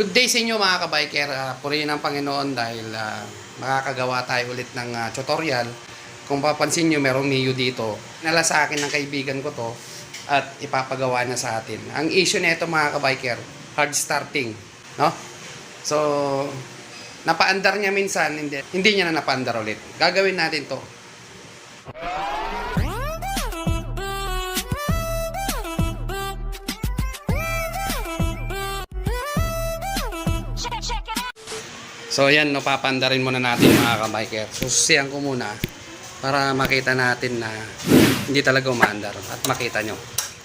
Good day sa inyo mga kabiker. Uh, purihin ang Panginoon dahil ah, makakagawa tayo ulit ng ah, tutorial. Kung papansin nyo, merong Mio dito. Nala sa akin ng kaibigan ko to at ipapagawa niya sa atin. Ang issue nito mga kabiker, hard starting. No? So, napaandar niya minsan, hindi, hindi niya na napaandar ulit. Gagawin natin to. So yan, napapandarin muna natin mga kabiker. Susiyan ko muna para makita natin na hindi talaga umaandar at makita nyo.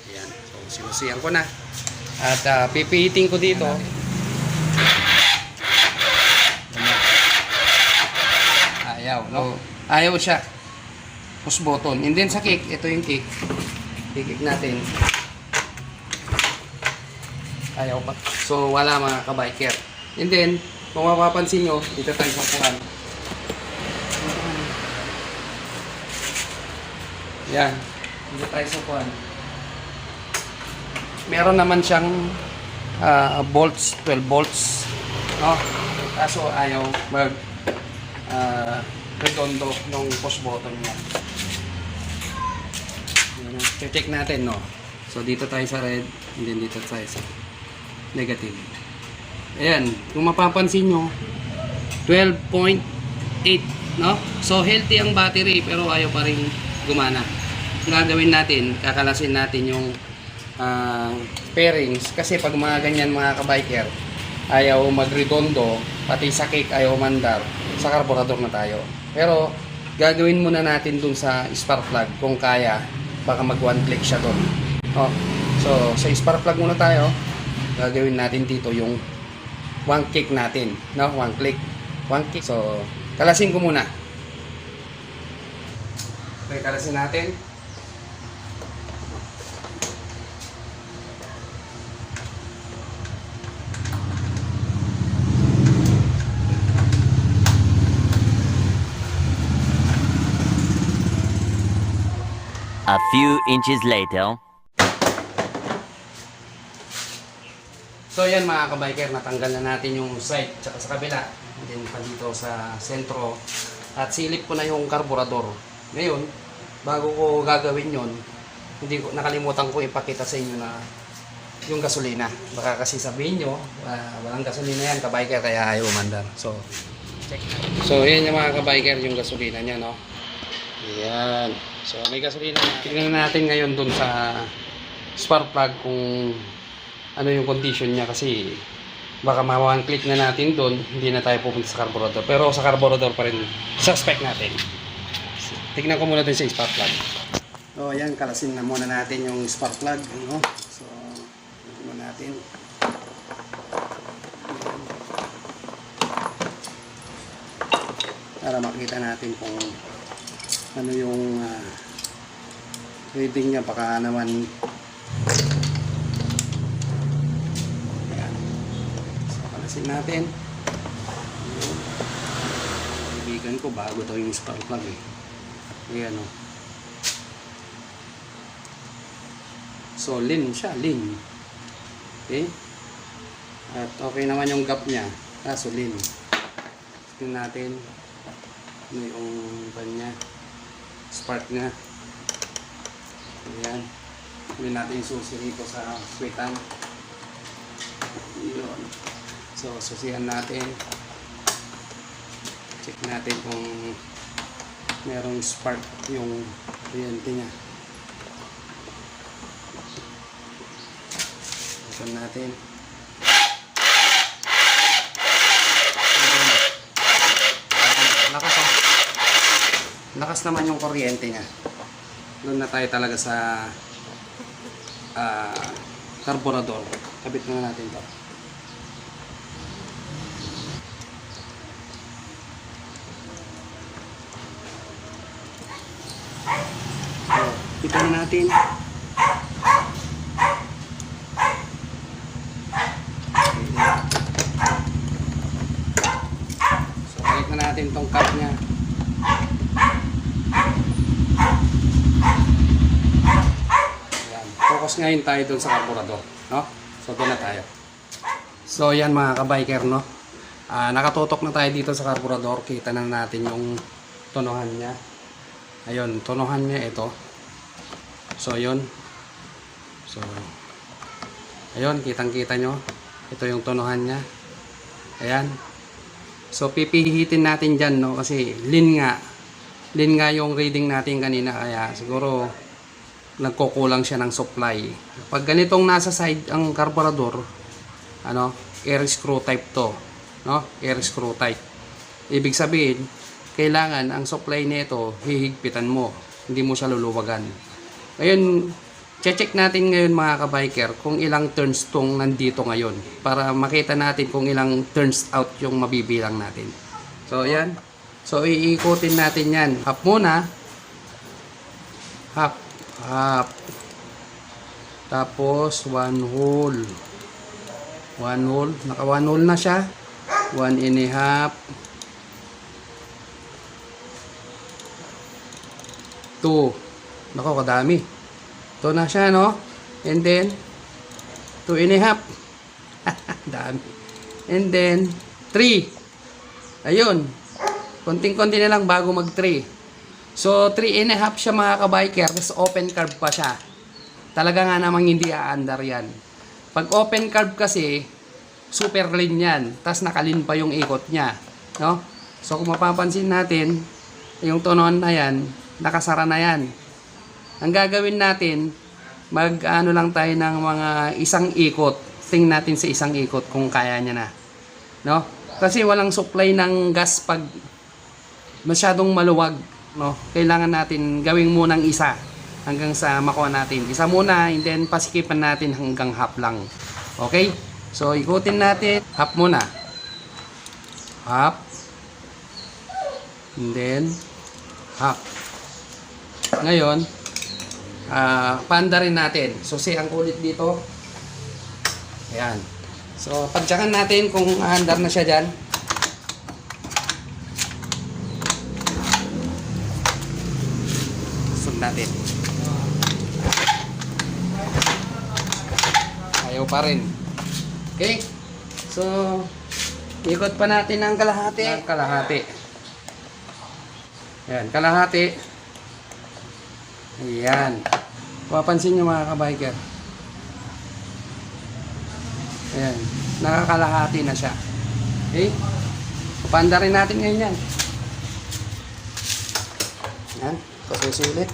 Ayan. So sinusiyan ko na. At ah, pipihitin ko dito. Ayaw, no? Ayaw siya. Push button. And then sa kick, ito yung kick. Kick natin. Ayaw pa. So wala mga kabiker. And then, kung mapapansin nyo, dito tayo sa upuan. Yan. Dito tayo sa upuan. Meron naman siyang ah, bolts, 12 bolts. No? Kaso ayaw mag ah, redondo ng push button niya. Check natin, no? So, dito tayo sa red, and then dito tayo sa negative. Ayan, kung mapapansin nyo, 12.8, no? So, healthy ang battery, pero ayaw pa rin gumana. Gagawin natin, kakalasin natin yung ah, pairings. Kasi pag mga ganyan mga kabiker, ayaw magredondo, pati sa kick ayaw mandar, sa carburetor na tayo. Pero, gagawin muna natin dun sa spark plug, kung kaya, baka mag one click siya dun. Oh, so, sa spark plug muna tayo, gagawin natin dito yung one kick natin. No? One click. One kick. So, kalasin ko muna. Okay, kalasin natin. A few inches later. So, yan mga kabiker, natanggal na natin yung side tsaka sa kabila. Then, pa dito sa sentro. At silip ko na yung karburador. Ngayon, bago ko gagawin yon hindi ko, nakalimutan ko ipakita sa inyo na yung gasolina. Baka kasi sabihin nyo, ah, walang gasolina yan, kabiker, kaya ayaw umandar. So, check. So, yan yung mga kabiker, yung gasolina niya, no? Yan. So, may gasolina na. Tignan natin ngayon dun sa spark plug kung ano yung condition niya kasi baka ma-one click na natin doon, hindi na tayo pupunta sa carburetor. Pero sa carburetor pa rin suspect natin. Tignan ko muna din sa spark plug. So, ayan, kalasin na muna natin yung spark plug. Ano? So, tignan natin. Para makita natin kung ano yung ah, reading niya. Baka naman Ayan. So, kalasin natin. Kaibigan ko, bago daw yung spark plug eh. Ayan o. So, lean siya, lean. Okay? At okay naman yung gap niya. Kaso lean. Tingnan natin. Ano yung ban niya. Spark niya. Ayan. Hindi natin yung susi rito sa sweetan. Yun. So, susihan natin. Check natin kung merong spark yung kuryente niya. Open natin. Lakas ah. Lakas naman yung kuryente niya. Doon na tayo talaga sa ah carburetor. Kabit na natin to. So, kita na natin. So, balik na natin tong cap niya. Ayan. Focus ngayon tayo dun sa carburetor. No? So, doon na tayo. So yan mga kabiker no. Ah, nakatutok na tayo dito sa carburetor. Kita na natin yung tonohan niya. Ayun, tonohan niya ito. So yun. So ayun, kitang-kita nyo. Ito yung tonohan niya. Ayan. So pipihitin natin dyan no kasi lin nga. Lin nga yung reading natin kanina kaya siguro nagkukulang siya ng supply. Pag ganitong nasa side ang carburetor, ano, air screw type to, no? Air screw type. Ibig sabihin, kailangan ang supply nito hihigpitan mo, hindi mo siya luluwagan. Ngayon, check natin ngayon mga kabiker kung ilang turns tong nandito ngayon para makita natin kung ilang turns out yung mabibilang natin. So, yan. So, iikutin natin yan. Half muna. Half. Half. Tapos, one whole. One whole. Naka one whole na siya. One and a half. Two. Nako, kadami. Ito na siya, no? And then, two and a half. Dami. And then, three. Ayun. Konting-konti na lang bago mag 3. So, 3 and a half siya mga kabiker. Tapos open carb pa siya. Talaga nga namang hindi aandar yan. Pag open carb kasi, super lean yan. Tapos nakalin pa yung ikot niya. No? So, kung mapapansin natin, yung tonon na yan, nakasara na yan. Ang gagawin natin, mag ano lang tayo ng mga isang ikot. Tingnan natin sa isang ikot kung kaya niya na. No? Kasi walang supply ng gas pag masyadong maluwag, no? Kailangan natin gawing munang isa hanggang sa makuha natin. Isa muna, and then pasikipan natin hanggang half lang. Okay? So, ikutin natin. Half muna. Half. And then, half. Ngayon, ah panda rin natin. So, si ang kulit dito. Ayan. So, pagtsakan natin kung aandar na siya dyan. Sub natin. Ayaw pa rin. Okay? So, ikot pa natin ang kalahati. Ang kalahati. Ayan, kalahati. Ayan. Papansin nyo mga kabiker. Ayan. Nakakalahati na siya. Okay? Panda rin natin ngayon yan. Yan. Pasusulit.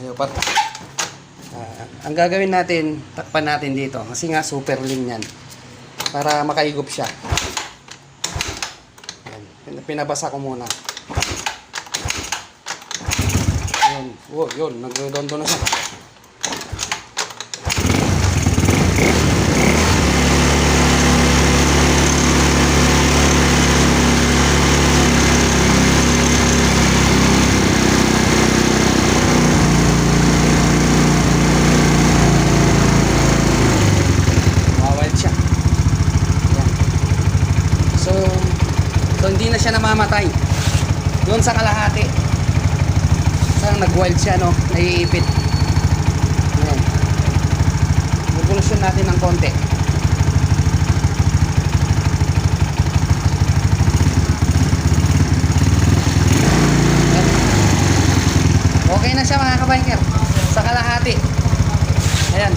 Ayaw pa. Ah, ang gagawin natin, takpan natin dito. Kasi nga super lean yan. Para makaigop siya. Pinabasa ko muna. Yun. Oh, yun. Nagredondo na siya. So, so hindi na siya namamatay. Doon sa kalahati. Saan nag-wild siya, no? Naiipit. Ayan. Revolution natin ng konti. Okay na siya mga kabiker. Sa kalahati. Ayan.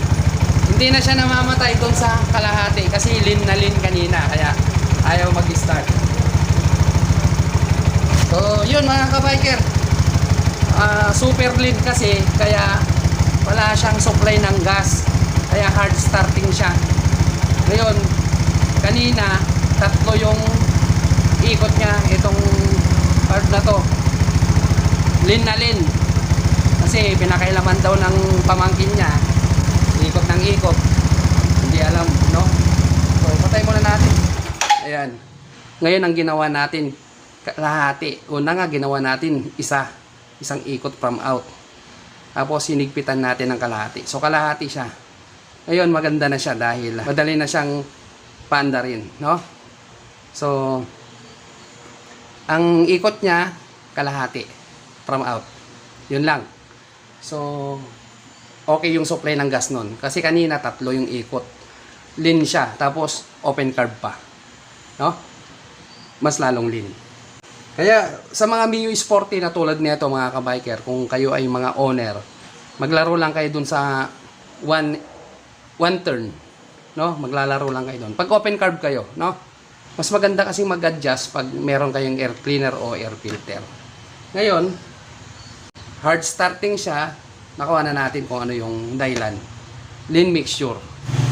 Hindi na siya namamatay doon sa kalahati kasi lin na lin kanina kaya ayaw mag-start. So, yun mga kabiker. Ah, super lean kasi kaya wala siyang supply ng gas. Kaya hard starting siya. Ngayon, kanina tatlo yung ikot niya itong part na to. Lin na lin. Kasi pinakailaman daw ng pamangkin niya. Ikot ng ikot. Hindi alam, no? So, patay muna natin. Ayan. Ngayon ang ginawa natin, kalahati. Una nga ginawa natin isa. Isang ikot from out. Tapos sinigpitan natin ng kalahati. So kalahati siya. Ngayon maganda na siya dahil madali na siyang panda rin, no? So ang ikot niya kalahati from out. Yun lang. So okay yung supply ng gas nun. Kasi kanina tatlo yung ikot. Lean siya, tapos open carb pa. No? Mas lalong lean. Kaya sa mga Mio Sporty na tulad nito mga kabiker, kung kayo ay mga owner, maglaro lang kayo dun sa one one turn, no? Maglalaro lang kayo doon. Pag open carb kayo, no? Mas maganda kasi mag-adjust pag meron kayong air cleaner o air filter. Ngayon, hard starting siya, nakuha na natin kung ano yung dahilan. Lean mixture.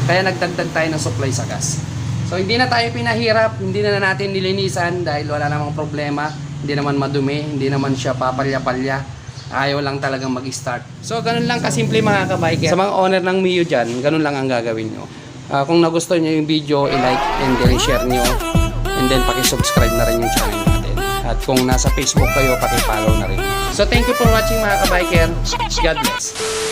Kaya nagdagdag tayo ng supply sa gas. So hindi na tayo pinahirap, hindi na natin nilinisan dahil wala namang problema, hindi naman madumi, hindi naman siya papalya-palya. Ayaw lang talagang mag-start. So ganun lang kasimple mga kabiker. Sa mga owner ng Mio dyan, ganun lang ang gagawin nyo. Ah, kung nagustuhan nyo yung video, i-like and then share nyo. And then paki-subscribe na rin yung channel natin. At kung nasa Facebook kayo, paki-follow na rin. So thank you for watching mga kabiker. God bless.